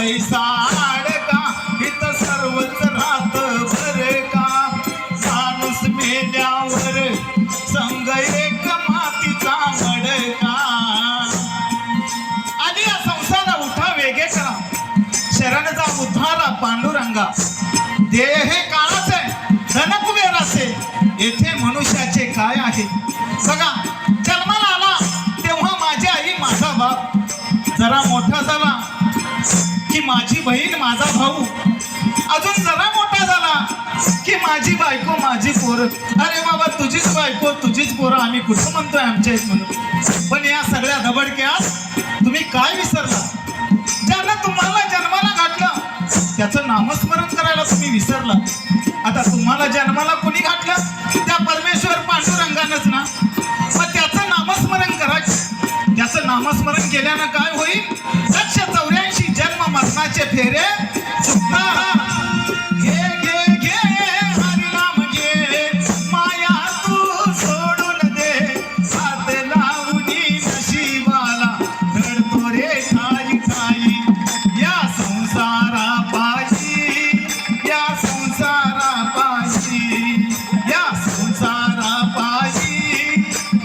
पैसा अडका इथं सर्वच राहत बर का? माणूस मेल्यावर संग एक मातीचा मडका. आणि या संसारा उठा वेगे करा. शरणचा उद्धारा पांडुरंगा. देह हे काळाच आहे धन कुबेराचे येथे मनुष्याचे काय आहे? बघा जन्माला आला तेव्हा माझी आई माझा बाप. जरा मोठा झाला की माझी बहीण माझा भाऊ अजून जरा मोठा झाला की माझी बायको माझी पोरं. अरे बाबा तुझीच बायको तुझीच पोरं आम्ही कुठं म्हणतोय आमच्या इथ म्हणून? पण या सगळ्या धबडक्यात तुम्ही काय विसरला? ज्यानं तुम्हाला जन्माला घातलं त्याचं नामस्मरण करायला तुम्ही विसरला. आता तुम्हाला जन्माला कोणी घातलं? त्या परमेश्वर पांडुरंगानंच ना? नामस्मरण केल्यानं काय होईल? सातशे चौऱ्याऐंशी जन्म मरणाचे फेरे घे घे घे हरिनाम घे. माया तू